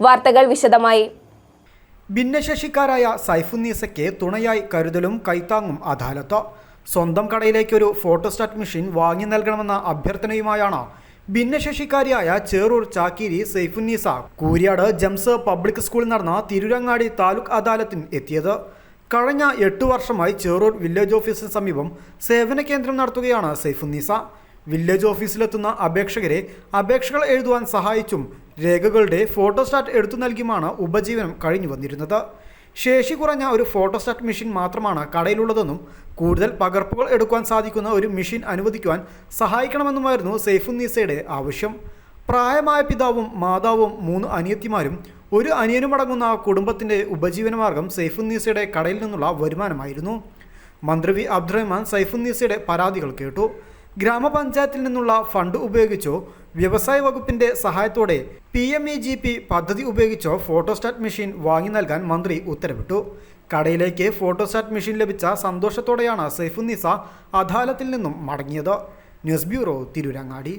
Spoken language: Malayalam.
വാർത്തകൾ വിശദമായി. ഭിന്നശേഷിക്കാരായ സൈഫുന്നീസയ്ക്ക് തുണയായി കരുതലും കൈത്താങ്ങും അദാലത്ത്. സ്വന്തം കടയിലേക്കൊരു ഫോട്ടോസ്റ്റാറ്റ് മെഷീൻ വാങ്ങി നൽകണമെന്ന അഭ്യർത്ഥനയുമായാണ് ഭിന്നശേഷിക്കാരിയായ ചേറൂർ ചാക്കീരി സൈഫുന്നീസ കൂരിയാട് ജംസ് പബ്ലിക് സ്കൂളിൽ നടന്ന തിരുരങ്ങാടി താലൂക്ക് അദാലത്തിന് എത്തിയത്. കഴിഞ്ഞ എട്ടു വർഷമായി ചേറൂർ വില്ലേജ് ഓഫീസിന് സമീപം സേവന കേന്ദ്രം നടത്തുകയാണ് സൈഫുന്നീസ. വില്ലേജ് ഓഫീസിലെത്തുന്ന അപേക്ഷകരെ അപേക്ഷകൾ എഴുതുവാൻ സഹായിച്ചും രേഖകളുടെ ഫോട്ടോസ്റ്റാറ്റ് എടുത്തു നൽകിയുമാണ് ഉപജീവനം കഴിഞ്ഞു വന്നിരുന്നത്. ശേഷി കുറഞ്ഞ ഒരു ഫോട്ടോസ്റ്റാറ്റ് മെഷീൻ മാത്രമാണ് കടയിലുള്ളതെന്നും കൂടുതൽ പകർപ്പുകൾ എടുക്കുവാൻ സാധിക്കുന്ന ഒരു മെഷീൻ അനുവദിക്കുവാൻ സഹായിക്കണമെന്നുമായിരുന്നു സൈഫുന്നീസയുടെ ആവശ്യം. പ്രായമായ പിതാവും മാതാവും മൂന്ന് അനിയത്തിമാരും ഒരു അനിയനുമടങ്ങുന്ന കുടുംബത്തിന്റെ ഉപജീവനമാർഗം സൈഫുന്നീസയുടെ കടയിൽ നിന്നുള്ള വരുമാനമായിരുന്നു. മന്ത്രി വി അബ്ദുറഹ്മാൻ സൈഫുന്നീസയുടെ പരാതികൾ കേട്ടു. ഗ്രാമപഞ്ചായത്തിൽ നിന്നുള്ള ഫണ്ട് ഉപയോഗിച്ചോ വ്യവസായ വകുപ്പിന്റെ സഹായത്തോടെ P M E G P പദ്ധതി ഉപയോഗിച്ചോ ഫോട്ടോസ്റ്റാറ്റ് മെഷീൻ വാങ്ങി നൽകാൻ മന്ത്രി ഉത്തരവിട്ടു. കടയിലേക്ക് ഫോട്ടോസ്റ്റാറ്റ് മെഷീൻ ലഭിച്ച സന്തോഷത്തോടെയാണ് സൈഫുന്നിസ അദാലത്തിൽ നിന്നും മടങ്ങിയത്. News bureau Tirurangadi.